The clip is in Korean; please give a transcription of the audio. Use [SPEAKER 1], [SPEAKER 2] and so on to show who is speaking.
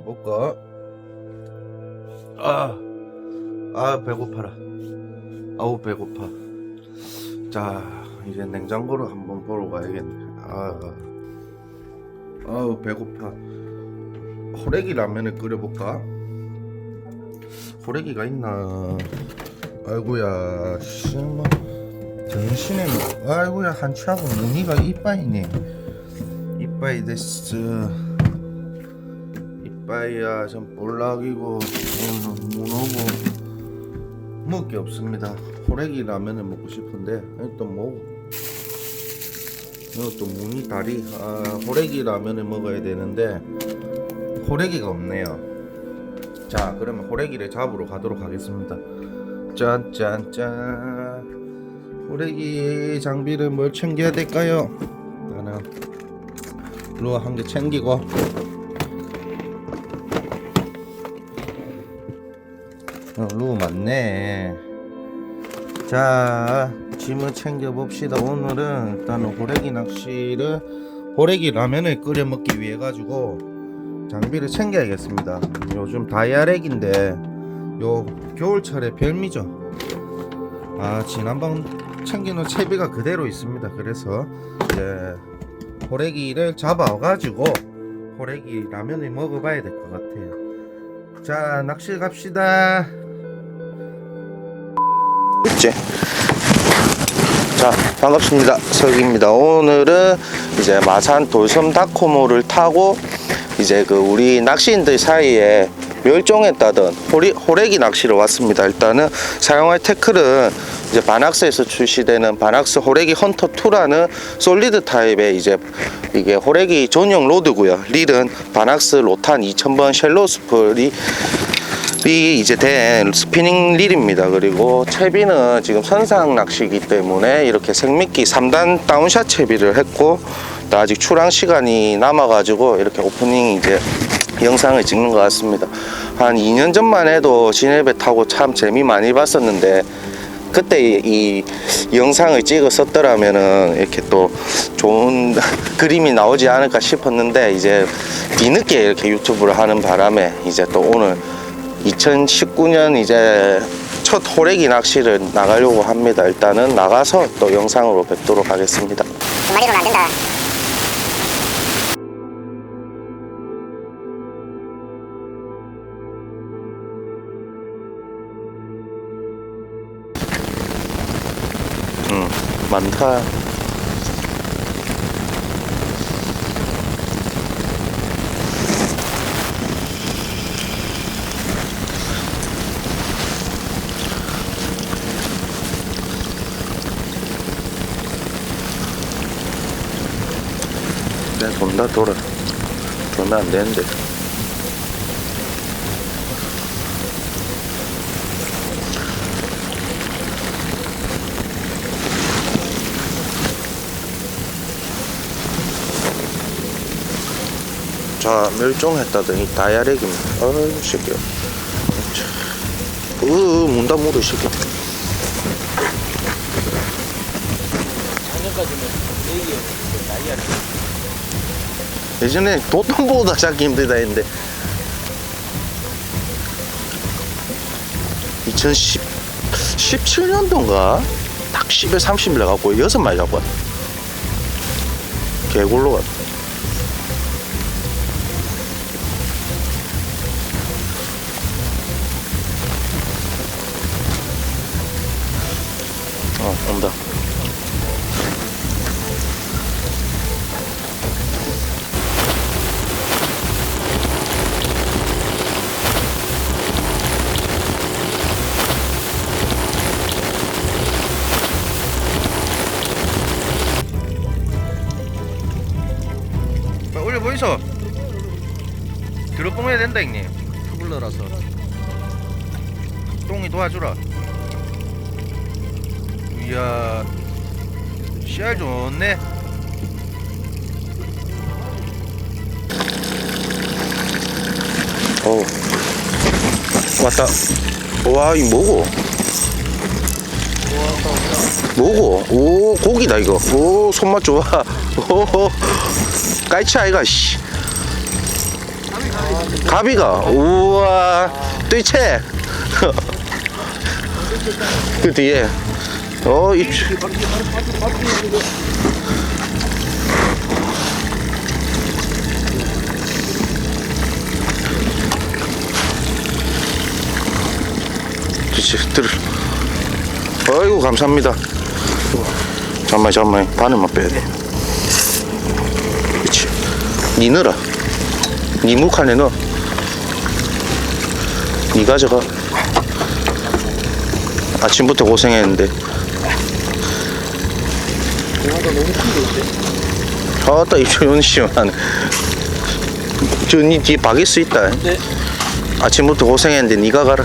[SPEAKER 1] 볼까? 아, 아 배고파라. 아우 배고파. 자, 이제 냉장고를 한번 보러 가야겠네. 아, 아우 배고파. 호래기 라면을 끓여볼까? 호래기가 있나? 아이고야, 씨뭐 정신에 뭐- 아이고야 한치하고 무늬가 이빠이네. 이빠이 데스. 이빠이야 전 볼락이고 음, 문어고 먹을 게 없습니다. 호래기 라면을 먹고 싶은데 일단 뭐 이것도 무늬 다리 아 호래기 라면을 먹어야 되는데 호래기가 없네요. 자 그러면 호래기를 잡으러 가도록 하겠습니다. 짠짠짠 호래기 장비를 뭘 챙겨야 될까요? 나는 루어 한 개 챙기고 루어 맞네. 자 짐을 챙겨 봅시다. 오늘은 일단은 호래기 낚시를 호래기 라면을 끓여 먹기 위해 가지고 장비를 챙겨야겠습니다. 요즘 다이아렉인데 요 겨울철에 별미죠. 아 지난번 챙기는 채비가 그대로 있습니다. 그래서 이제 호래기를 잡아 가지고 호래기 라면을 먹어봐야 될 것 같아요. 자 낚시 갑시다 있지? 자 반갑습니다. 석입니다. 오늘은 이제 마산 돌섬 다코모를 타고 이제 그 우리 낚시인들 사이에 멸종했다던 호리, 호래기 낚시를 왔습니다. 일단은 사용할 태클은 이제 바낙스에서 출시되는 바낙스 호래기 헌터 2라는 솔리드 타입의 이제 이게 호래기 전용 로드고요. 릴은 바낙스 로탄 2000번 쉘로 스플이 이 이제 된 스피닝 릴입니다. 그리고 채비는 지금 선상 낚시기 때문에 이렇게 생미끼 3단 다운샷 채비를 했고 또 아직 출항 시간이 남아가지고 이렇게 오프닝 이제 영상을 찍는 것 같습니다. 한 2년 전만 해도 시내배 타고 참 재미 많이 봤었는데 그때 이, 이 영상을 찍었었더라면은 이렇게 또 좋은 그림이 나오지 않을까 싶었는데 이제 뒤늦게 이렇게 유튜브를 하는 바람에 이제 또 오늘 2019년 이제 첫 호래기 낚시를 나가려고 합니다. 일단은 나가서 또 영상으로 뵙도록 하겠습니다.
[SPEAKER 2] 두 마리로는 안 된다.
[SPEAKER 1] 응, 많다. 내가 돈다 돌아. 돌면 안 되는데. 자, 멸종했다더니 다이아렉입니다. 어이, 새끼야. 으, 으, 문다 이 새끼야. 예전에 도톤보다 잡기 힘들다 했는데. 2010 17년도인가? 딱 10에 30일 나갖고 여섯 마리 잡고 왔다 개굴로 갔다 빨리 올려 보이소 들어 뽕해야 된다 형님. 투블러라서. 똥이 도와주라. 이야 씨알 좋네. 어 왔다. 와 이 뭐고? 뭐고? 오 고기다 이거. 오 손맛 좋아. 오 깔치 아이가 씨. 가비가. 우와. 뜰채. 그 뒤에. 어이 그치 들을. 아이고 감사합니다. 잠깐만 잠깐만. 바늘만 빼야 돼 니 넣어라. 니 묵한에 넣어. 니 가져가 아침부터 고생했는데. 아따 입조연 시원하네. 저니 뒤에 박일 수 있다.
[SPEAKER 2] 네.
[SPEAKER 1] 아침부터 고생했는데 니가 가라